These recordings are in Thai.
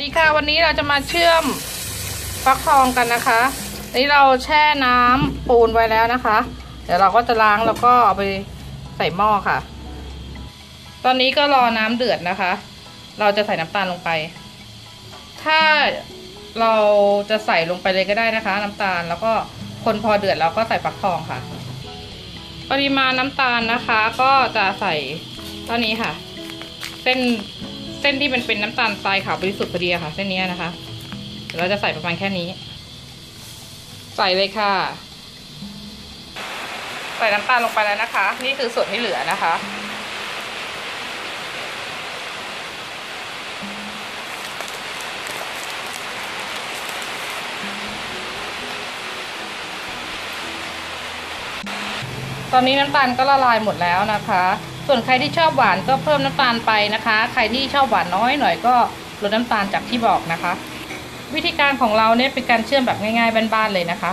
ดีค่ะวันนี้เราจะมาเชื่อมฟักทองกันนะคะ นี่เราแช่น้ำปูนไว้แล้วนะคะ เดี๋ยวเราก็จะล้างแล้วก็เอาไปใส่หม้อค่ะ ตอนนี้ก็รอน้ำเดือดนะคะ เราจะใส่น้ำตาลลงไป ถ้าเราจะใส่ลงไปเลยก็ได้นะคะ น้ำตาลแล้วก็คนพอเดือดแล้วก็ใส่ฟักทองค่ะ ปริมาณน้ำตาลนะคะ ก็จะใส่ตอนนี้ค่ะ เส้น เส้นที่มันเป็นน้ำตาลทรายขาวบริสุทธิ์พอดีอะค่ะ เส้นนี้นะคะเดี๋ยวเราจะใส่ประมาณแค่นี้ ใส่เลยค่ะ ใส่น้ำตาลลงไปแล้วนะคะ นี่คือส่วนที่เหลือนะคะ ตอนนี้น้ำตาลก็ละลายหมดแล้วนะคะ ส่วนใครที่ชอบหวานก็เพิ่มน้ำตาลไปนะคะ ใครที่ชอบหวานน้อยหน่อยก็ลดน้ำตาลจากที่บอกนะคะ วิธีการของเราเนี่ยเป็นการเชื่อมแบบง่ายๆบ้านๆเลยนะคะ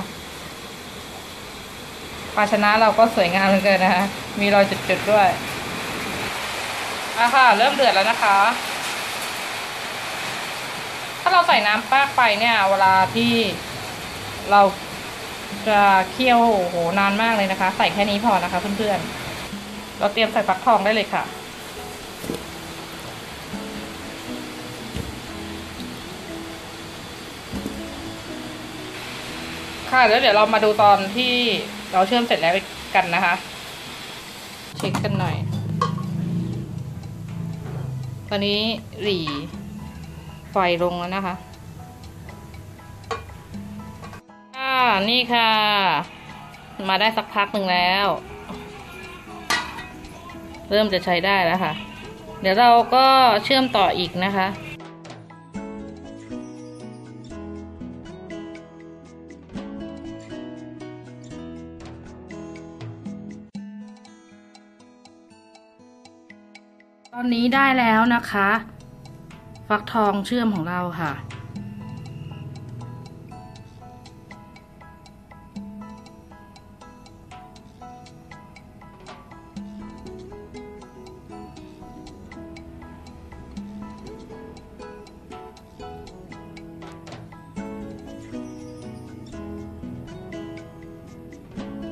ภาชนะเราก็สวยงามเหลือเกินนะคะ มีรอยจุดๆด้วยอะค่ะ เริ่มเดือดแล้วนะคะถ้าเราใส่น้ำแปากไปเนี่ย เวลาที่เราจะเคี่ยวโหนานมากเลยนะคะ ใส่แค่นี้พอนะคะเพื่อนๆ เราเตรียมใส่ฟักทองได้เลยค่ะ ค่ะแล้วเดี๋ยวเรามาดูตอนที่เราเชื่อมเสร็จแล้วกันนะคะ เช็คกันหน่อย ตอนนี้หรี่ไฟลงแล้วนะคะค่ะนี่ค่ะ มาได้สักพักหนึ่งแล้ว เริ่มจะใช้ได้แล้วค่ะ เดี๋ยวเราก็เชื่อมต่ออีกนะคะตอนนี้ได้แล้วนะคะ ฟักทองเชื่อมของเราค่ะ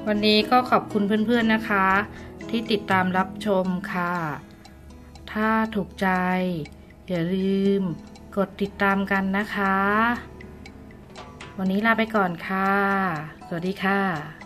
วันนี้ก็ขอบคุณเพื่อนๆนะคะ ที่ติดตามรับชมค่ะ ถ้าถูกใจ อย่าลืม กดติดตามกันนะคะ วันนี้ลาไปก่อนค่ะ สวัสดีค่ะ